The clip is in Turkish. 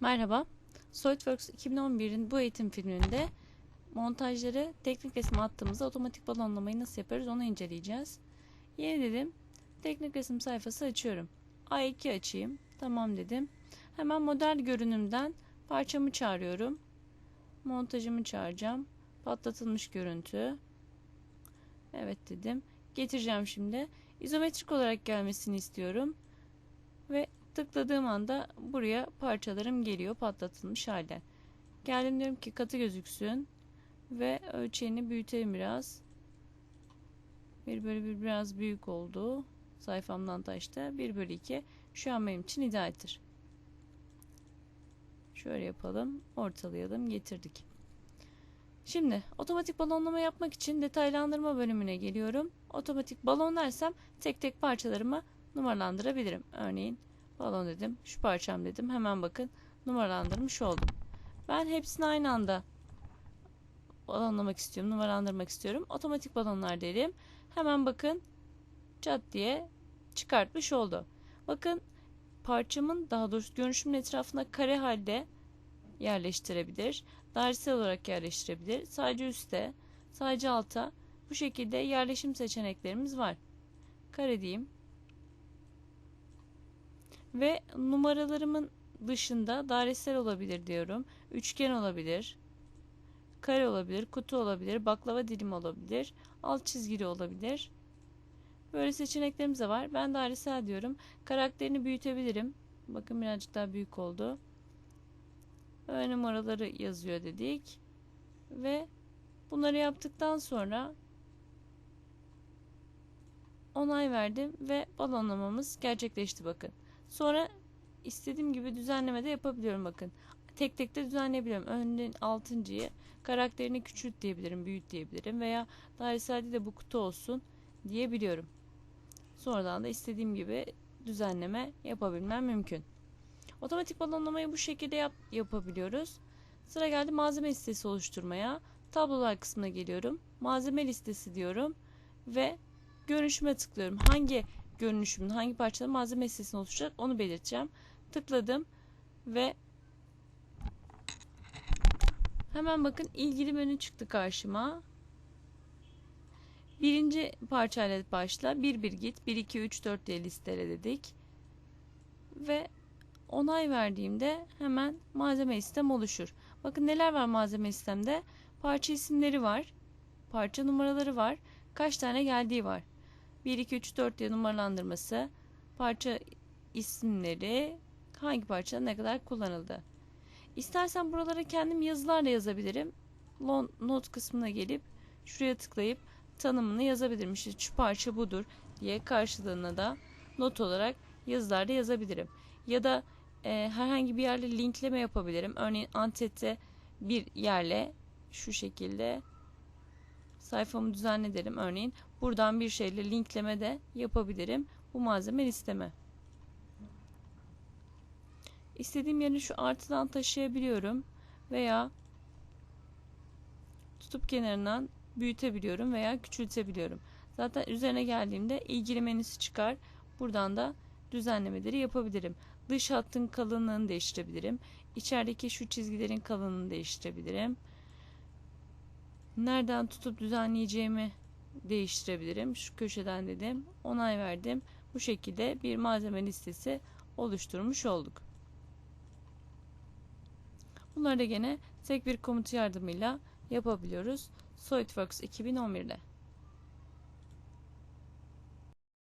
Merhaba. SolidWorks 2011'in bu eğitim filminde montajları teknik resim attığımızda otomatik balonlamayı nasıl yaparız onu inceleyeceğiz. Yeni dedim. Teknik resim sayfası açıyorum. A2 açayım. Tamam dedim. Hemen model görünümden parçamı çağırıyorum. Montajımı çağıracağım. Patlatılmış görüntü. Evet dedim. Getireceğim şimdi. İzometrik olarak gelmesini istiyorum. Ve tıkladığım anda buraya parçalarım geliyor patlatılmış halde. Geldim diyorum ki katı gözüksün ve ölçeğini büyütelim biraz. 1 bölü 1 biraz büyük oldu. Sayfamdan taştı. 1 bölü 2 şu an benim için idealdir. Şöyle yapalım. Ortalayalım. Getirdik. Şimdi otomatik balonlama yapmak için detaylandırma bölümüne geliyorum. Otomatik balon dersem tek tek parçalarımı numaralandırabilirim. Örneğin balon dedim. Şu parçam dedim. Hemen bakın numaralandırmış oldum. Ben hepsini aynı anda balonlamak istiyorum. Numaralandırmak istiyorum. Otomatik balonlar derim. Hemen bakın çat diye çıkartmış oldu. Bakın parçamın daha doğrusu görünüşümün etrafına kare halde yerleştirebilir. Dairesel olarak yerleştirebilir. Sadece üstte, sadece alta bu şekilde yerleşim seçeneklerimiz var. Kare diyeyim. Ve numaralarımın dışında dairesel olabilir diyorum. Üçgen olabilir. Kare olabilir, kutu olabilir, baklava dilim olabilir, alt çizgili olabilir. Böyle seçeneklerimiz de var. Ben dairesel diyorum. Karakterini büyütebilirim. Bakın birazcık daha büyük oldu. Ön numaraları yazıyor dedik. Ve bunları yaptıktan sonra onay verdim ve balonlamamız gerçekleşti bakın. Sonra istediğim gibi düzenleme de yapabiliyorum bakın. Tek tek de düzenleyebilirim. Örneğin altıncıyı karakterini küçült diyebilirim, büyüt diyebilirim veya daireselde de bu kutu olsun diyebiliyorum. Sonradan da istediğim gibi düzenleme yapabilmem mümkün. Otomatik balonlamayı bu şekilde yap yapabiliyoruz. Sıra geldi malzeme listesi oluşturmaya. Tablolar kısmına geliyorum. Malzeme listesi diyorum ve görünüşüme tıklıyorum. Hangi görünüşümün hangi parçada malzeme listesini oluşturacak onu belirteceğim. Tıkladım ve hemen bakın ilgili menü çıktı karşıma. Birinci parçayla başla. 1 1 git. 1 2 3 4 diye listele dedik. Ve onay verdiğimde hemen malzeme listem oluşur. Bakın neler var malzeme listemde? Parça isimleri var. Parça numaraları var. Kaç tane geldiği var. 1 2 3 4 diye numaralandırması, parça isimleri, hangi parça ne kadar kullanıldı. İstersen buralara kendim yazılarla yazabilirim. Not kısmına gelip şuraya tıklayıp tanımını yazabilirim. İşte şu parça budur diye karşılığına da not olarak yazılarda yazabilirim. Ya da e, herhangi bir yerle linkleme yapabilirim. Örneğin antete bir yerle şu şekilde sayfamı düzenledim. Örneğin buradan bir şeyle linkleme de yapabilirim. Bu malzeme listeme. İstediğim yeri şu artıdan taşıyabiliyorum veya tutup kenarından büyütebiliyorum veya küçültebiliyorum. Zaten üzerine geldiğimde ilgili menüsü çıkar. Buradan da düzenlemeleri yapabilirim. Dış hattın kalınlığını değiştirebilirim. İçerideki şu çizgilerin kalınlığını değiştirebilirim. Nereden tutup düzenleyeceğimi değiştirebilirim. Şu köşeden dedim. Onay verdim. Bu şekilde bir malzeme listesi oluşturmuş olduk. Bunları da gene tek bir komut yardımıyla yapabiliyoruz. SolidWorks 2011'de.